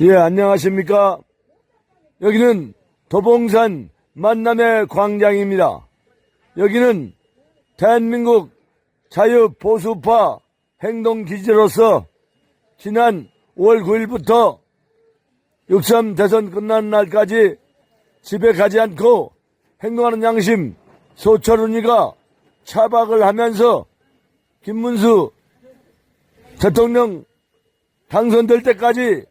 예, 안녕하십니까. 여기는 도봉산 만남의 광장입니다. 여기는 대한민국 자유보수파 행동기지로서 지난 5월 9일부터 6.3 대선 끝난 날까지 집에 가지 않고 행동하는 양심 소철훈이가 차박을 하면서 김문수 대통령 당선될 때까지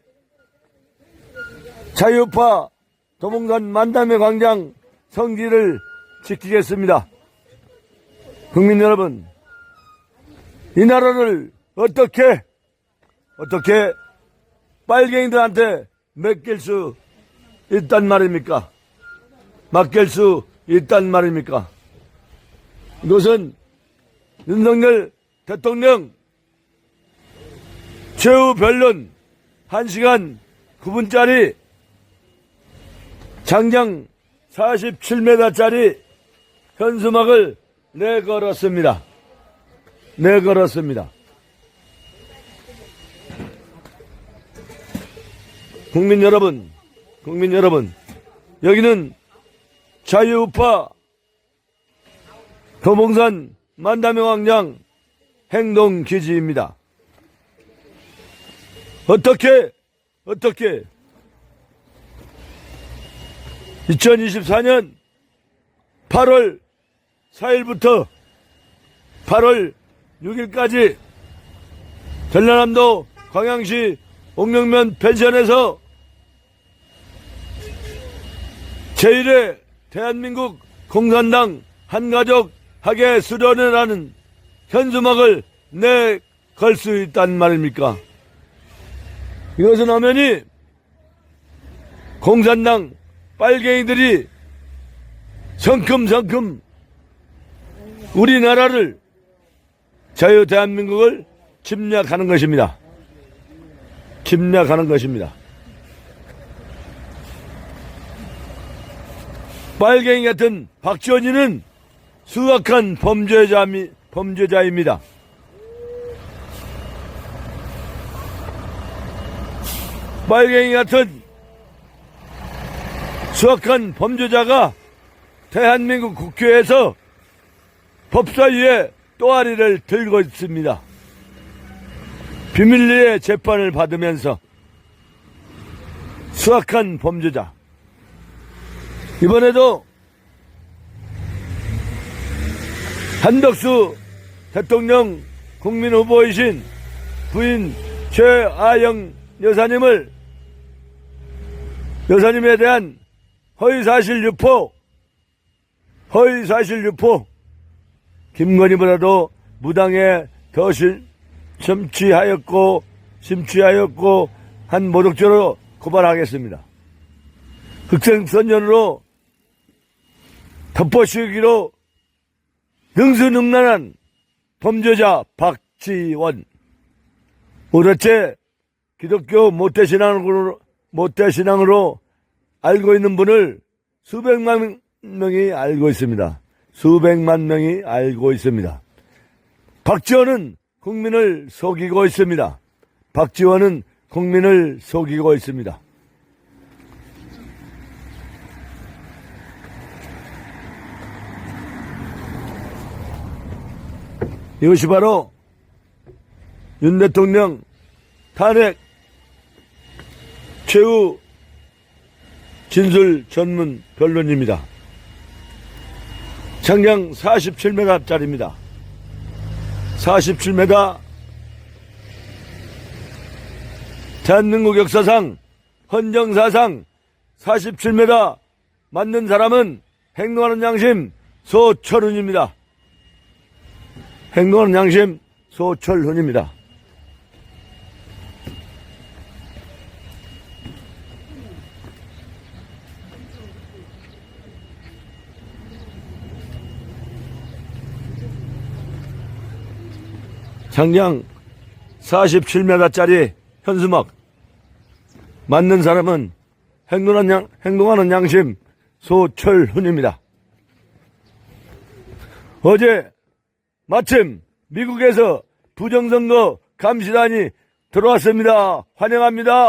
자유파 도봉산 만담의 광장 성지를 지키겠습니다. 국민 여러분, 이 나라를 어떻게, 어떻게 빨갱이들한테 맡길 수 있단 말입니까? 맡길 수 있단 말입니까? 이것은 윤석열 대통령 최후 변론 1시간 9분짜리 장장 47m짜리 현수막을 내걸었습니다. 내걸었습니다. 국민 여러분, 국민 여러분, 여기는 자유우파 도봉산 만담의 행동기지입니다. 어떻게, 어떻게 2024년 8월 4일부터 8월 6일까지 전라남도 광양시 옥령면 펜션에서 제1회 대한민국 공산당 한가족 학예 수련회라는 현수막을 내걸 수 있단 말입니까? 이것은 엄연히 공산당 빨갱이들이 성큼성큼 우리나라를 자유 대한민국을 침략하는 것입니다. 침략하는 것입니다. 빨갱이 같은 박지원이는 수악한 범죄자, 범죄자입니다. 빨갱이 같은 수악한 범죄자가 대한민국 국회에서 법사위에 또아리를 들고 있습니다. 비밀리에 재판을 받으면서 수악한 범죄자. 이번에도 한덕수 대통령 국민 후보이신 부인 최아영 여사님을 여사님에 대한 허위사실 유포, 허위사실 유포, 김건희보다도 무당에 더 실, 심취하였고, 심취하였고, 한 모독죄로 고발하겠습니다. 흑생선전으로 덮어씌우기로 능수능란한 범죄자 박지원. 오로째 기독교 모태신앙으로, 모태신앙으로 알고 있는 분을 수백만 명이 알고 있습니다. 수백만 명이 알고 있습니다. 박지원은 국민을 속이고 있습니다. 박지원은 국민을 속이고 있습니다. 이것이 바로 윤 대통령 탄핵 최후 진술 전문 변론입니다. 장량 47m짜리입니다. 47m 대한민국 역사상 헌정사상 47m 맞는 사람은 행동하는 양심 소철훈입니다. 행동하는 양심 소철훈입니다. 장량 47m짜리 현수막 맞는 사람은 행동하는, 양, 행동하는 양심 소철훈입니다. 어제 마침 미국에서 부정선거 감시단이 들어왔습니다. 환영합니다.